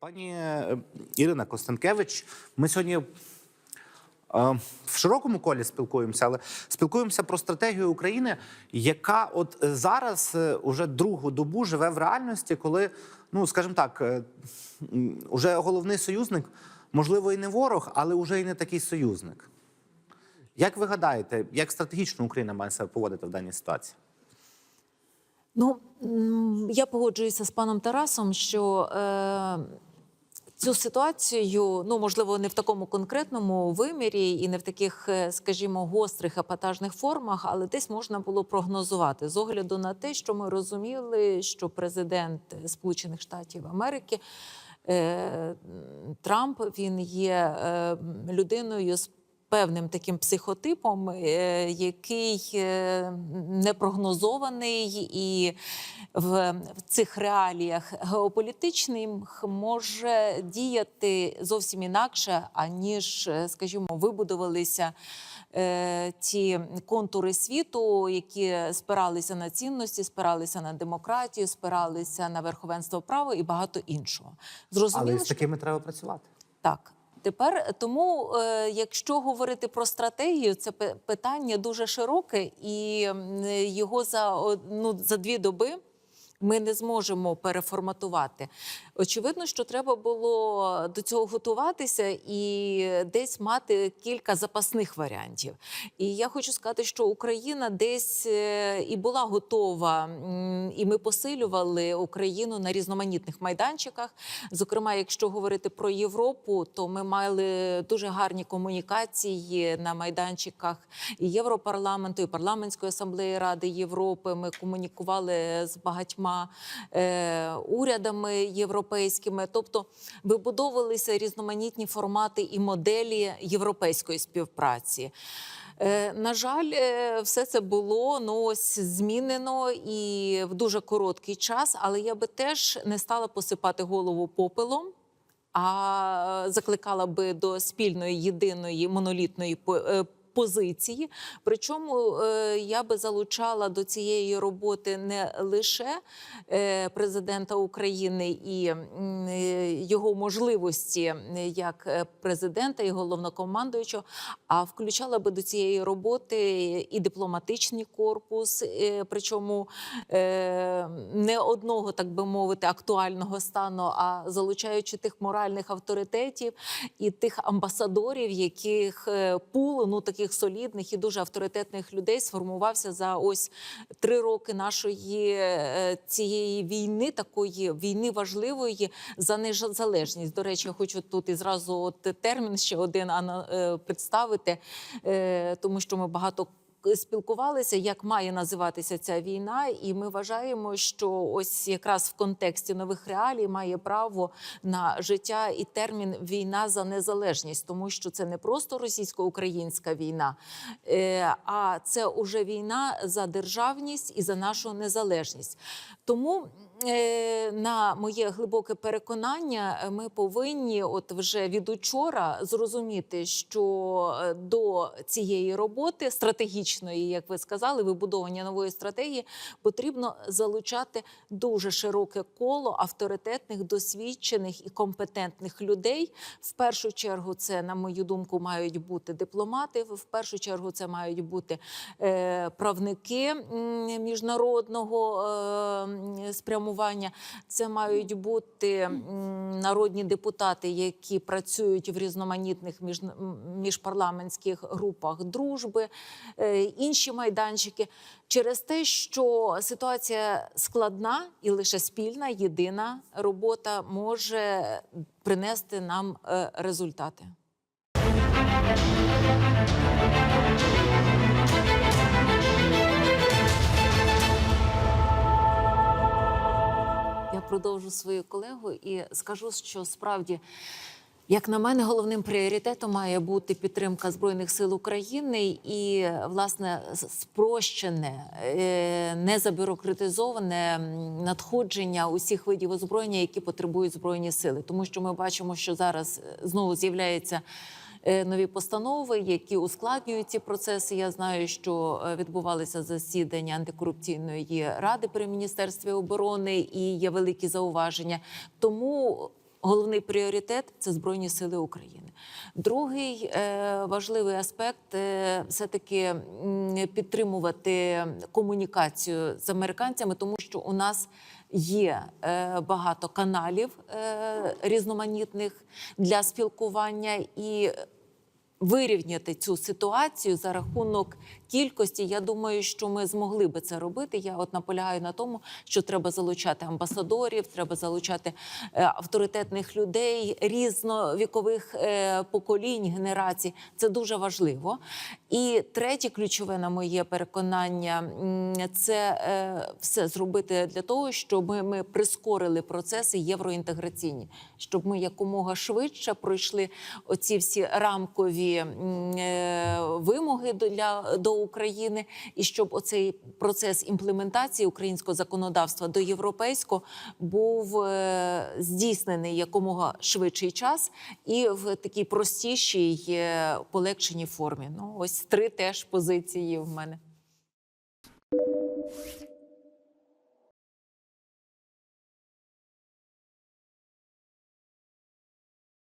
Пані е, Ірина Костенкевич, ми сьогодні е, в широкому колі спілкуємося, але спілкуємося про стратегію України, яка от зараз е, уже другу добу живе в реальності, коли, ну скажімо так, уже головний союзник, можливо, і не ворог, але вже і не такий союзник. Як ви гадаєте, як стратегічно Україна має себе поводити в даній ситуації? Ну я погоджуюся з паном Тарасом, що е, цю ситуацію, ну можливо, не в такому конкретному вимірі і не в таких, е, скажімо, гострих апатажних формах, але десь можна було прогнозувати з огляду на те, що ми розуміли, що президент Сполучених Штатів Америки. е, Трамп він є е, людиною з певним таким психотипом, е, який е, непрогнозований і в, цих реаліях геополітичних може діяти зовсім інакше, аніж, е, скажімо, вибудувалися. Ті контури світу, які спиралися на цінності, спиралися на демократію, спиралися на верховенство права і багато іншого. Зрозуміло, Але з що- такими треба працювати. так. Тепер тому, е, якщо говорити про стратегію, це питання дуже широке, і його за ну, за дві доби ми не зможемо переформатувати. Очевидно, що треба було до цього готуватися і десь мати кілька запасних варіантів. І я хочу сказати, що Україна десь е, і була готова, і ми посилювали Україну на різноманітних майданчиках. Зокрема, якщо говорити про Європу, то ми мали дуже гарні комунікації на майданчиках Європарламенту, і парламентської асамблеї Ради Європи. Ми комунікували з багатьма е, урядами європейськими, тобто вибудовувалися різноманітні формати і моделі європейської співпраці. Е, На жаль, е, все це було ну ось змінено і в дуже короткий час, але я би теж не стала посипати голову попелом. А закликала би до спільної єдиної монолітної е, позиції. Причому е, я би залучала до цієї роботи не лише е, президента України і е, його можливості як президента і головнокомандуючого, а включала би до цієї роботи і дипломатичний корпус, причому не одного, так би мовити, актуального стану, а залучаючи тих моральних авторитетів і тих амбасадорів, яких пул ну таких солідних і дуже авторитетних людей сформувався за ось три роки нашої е, цієї війни, такої війни важливої за незалежність. До речі, я хочу тут і зразу от термін ще один е, представити, е, тому що ми багато спілкувалися, як має називатися ця війна, і ми вважаємо, що ось якраз в контексті нових реалій має право на життя і термін війна за незалежність, тому що це не просто російсько-українська війна, е, а це уже війна за державність і за нашу незалежність. Тому на моє глибоке переконання, е, ми повинні, от вже від учора, зрозуміти, що е, до цієї роботи стратегічної, як ви сказали, вибудовування нової стратегії, потрібно залучати дуже широке коло авторитетних, досвідчених і компетентних людей. В першу чергу, це, на мою думку, мають бути дипломати. В першу чергу, це мають бути е, правники міжнародного е, м. Це мають бути народні депутати, які працюють в різноманітних між, міжпарламентських групах дружби, е, інші майданчики. Через те, що ситуація складна і лише спільна, єдина робота може принести нам е, результати. Продовжу свою колегу і скажу, що справді. Як на мене, головним пріоритетом має бути підтримка збройних сил України і власне спрощене, е, незабюрократизоване надходження усіх видів озброєння, які потребують збройні сили, тому що ми бачимо, що зараз е, знову з'являється. Е, Нові постанови, які ускладнюють ці процеси. Я знаю, що е, відбувалися засідання антикорупційної ради при міністерстві оборони, і є великі зауваження. Тому головний пріоритет це Збройні Сили України. Другий е, важливий аспект е, все-таки підтримувати комунікацію з американцями, тому що у нас є е, багато каналів е, різноманітних для спілкування і вирівняти цю ситуацію за рахунок кількості. Я думаю, що ми змогли би це робити. Я от наполягаю на тому, що треба залучати амбасадорів, треба залучати е, авторитетних людей різновікових е, поколінь, генерацій. Це дуже важливо. І третє ключове, на моє переконання, це е, все зробити для того, щоб ми, прискорили процеси євроінтеграційні, щоб ми якомога швидше пройшли оці всі рамкові вимоги для до України, і щоб оцей процес імплементації українського законодавства до європейського був е, здійснений якомога швидший час і в такій простішій, е, полегшеній формі. Ну ось три теж позиції в мене.